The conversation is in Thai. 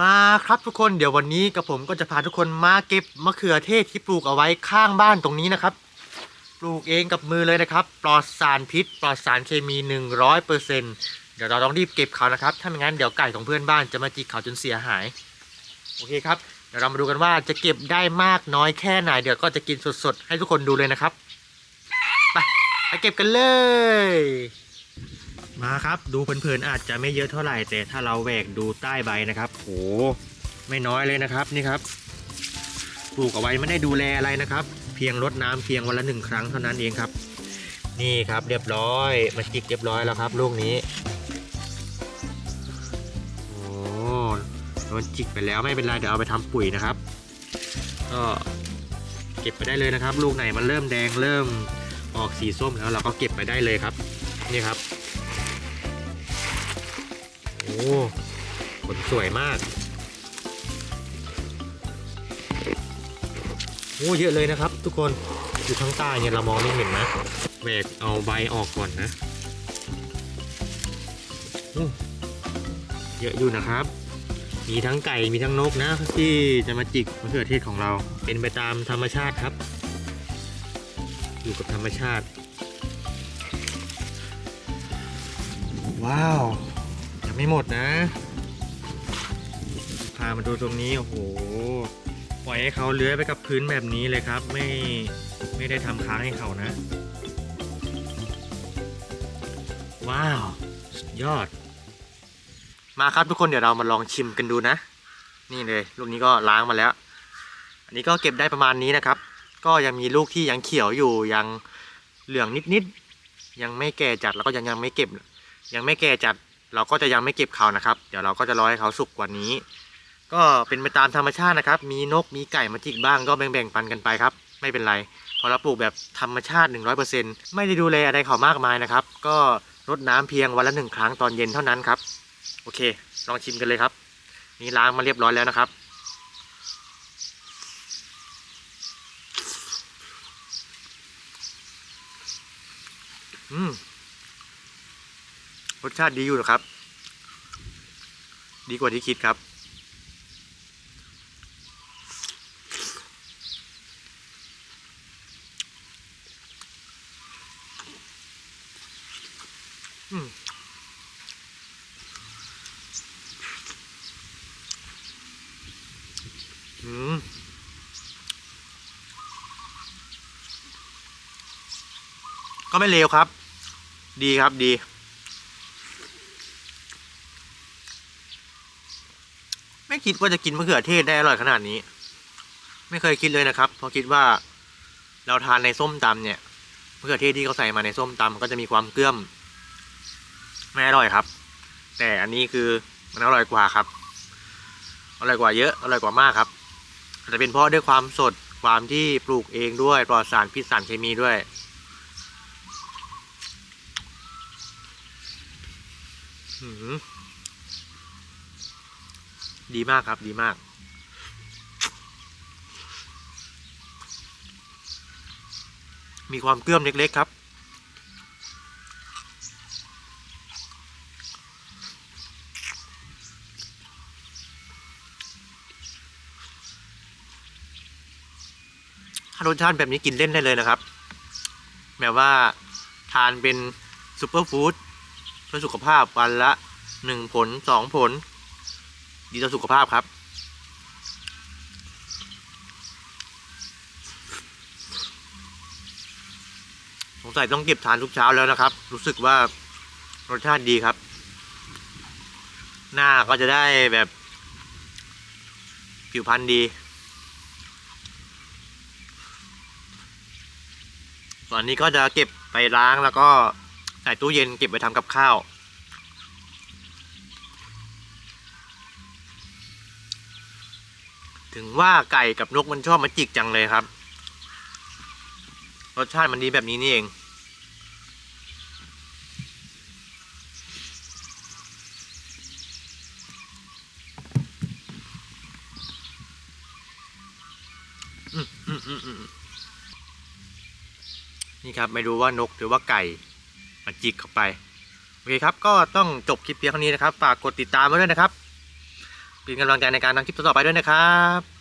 มาครับทุกคนเดี๋ยววันนี้กับผมก็จะพาทุกคนมาเก็บมะเขือเทศที่ปลูกเอาไว้ข้างบ้านตรงนี้นะครับ ปลูกเองกับมือเลยนะครับ ปลอดสารพิษ ปลอดสารเคมี100%เปอร์เซ็นเดี๋ยวเราต้องรีบเก็บเขานะครับ ถ้าไม่งั้นเดี๋ยวไก่ของเพื่อนบ้านจะมาจิกเขาจนเสียหาย โอเคครับ เดี๋ยวเรามาดูกันว่าจะเก็บได้มากน้อยแค่ไหน เดี๋ยวก็จะกินสดๆ ให้ทุกคนดูเลยนะครับ ไปไปเก็บกันเลย มาครับดูเพลินๆอาจจะไม่เยอะเท่าไหร่ แต่ถ้าเราแหวกดูใต้ใบนะครับโหไม่น้อยเลยนะครับนี่ครับปลูกเอาไว้ไม่ได้ดูแลอะไรนะครับ เพียงรดน้ำเพียงวันละหนึ่งครั้งเท่านั้นเองครับ นี่ครับเรียบร้อยมาจิกเรียบร้อยแล้วครับลูกนี้โอ้โดนจิกไปแล้วไม่เป็นไรเดี๋ยวเอาไปทำปุ๋ยนะครับ ก็เก็บไปได้เลยนะครับ ลูกไหนมันเริ่มแดงเริ่มออกสีส้มแล้วเราก็เก็บไปได้เลยครับ นี่ครับ ผลสวยมาก โอ้เยอะเลยนะครับ ทุกคนอยู่ข้างใต้เนี่ยเรามองไม่เห็นนะแหวกเอาใบออกก่อนนะเยอะอยู่นะครับ มีทั้งไก่มีทั้งนกนะ ที่จะมาจิกมะเขือเทศของเรา เป็นไปตามธรรมชาติครับ อยู่กับธรรมชาติ ว้าว ไม่หมดนะ พามาดูตรงนี้ โอ้โห ปล่อยให้เขาเลื้อยไปกับพื้นแบบนี้เลยครับ ไม่ไม่ได้ทำค้างให้เขานะ ว้าว สุดยอด มาครับทุกคนเดี๋ยวเรามาลองชิมกันดูนะ นี่เลย ลูกนี้ก็ล้างมาแล้ว อันนี้ก็เก็บได้ประมาณนี้นะครับ ก็ยังมีลูกที่ยังเขียวอยู่ยังเหลืองนิดๆยังไม่แก่จัดแล้วก็ยังยังไม่เก็บ ยังไม่แก่จัด เราก็จะยังไม่เก็บเขานะครับ เดี๋ยวเราก็จะรอให้เขาสุกกว่านี้ ก็เป็นไปตามธรรมชาตินะครับ มีนกมีไก่มาจิกบ้างก็แบ่งๆปันกันไปครับ ไม่เป็นไรพอเราปลูกแบบธรรมชาติ 100%ไม่ได้ดูแลอะไรเขามากมายนะครับ ก็รดน้ำเพียงวันละหนึ่งครั้งตอนเย็นเท่านั้นครับ โอเค ลองชิมกันเลยครับ นี่ล้างมาเรียบร้อยแล้วนะครับ อืม สชาติดีอยู่นะครับ ดีกว่าที่คิดครับอืมอืมก็ไม่เลวครับ ดีครับดี ไม่คิดว่าจะกินมะเขือเทศได้อร่อยขนาดนี้ ไม่เคยคิดเลยนะครับ เพราะคิดว่าเราทานในส้มตำเนี่ยมะเขือเทศที่เขาใส่มาในส้มตำก็จะมีความเกลื่อมไม่อร่อยครับ แต่อันนี้คือมันอร่อยกว่าครับอร่อยกว่าเยอะอร่อยกว่ามากครับอาจจะเป็นเพราะด้วยความสดความที่ปลูกเองด้วยปลอดสารพิษสารเคมีด้วยหืม ดีมากครับดีมาก มีความเกลื่อมเล็ก ๆ ครับ ถ้ารสชาติแบบนี้กินเล่นได้เลยนะครับแบบว่าทานเป็นซูเปอร์ฟู้ดเพื่อสุขภาพวันละหนึ่งผลสองผล ดีต่อสุขภาพครับ สงสัยต้องเก็บทานทุกเช้าแล้วนะครับ รู้สึกว่ารสชาติดีครับ หน้าก็จะได้แบบ ผิวพรรณดี ตอนนี้ก็จะเก็บไปล้างแล้วก็ใส่ตู้เย็นเก็บไปทำกับข้าว ถึงว่าไก่กับนกมันชอบมาจิกจังเลยครับ รสชาติมันดีแบบนี้นี่เอง นี่ครับไม่รู้ว่านกหรือว่าไก่มาจิกเข้าไป โอเคครับ ก็ต้องจบคลิปเพียงเท่านี้นะครับ ฝากกดติดตามไว้ด้วยนะครับ เป็นกำลังใจในการทำคลิปต่อไปด้วยนะครับ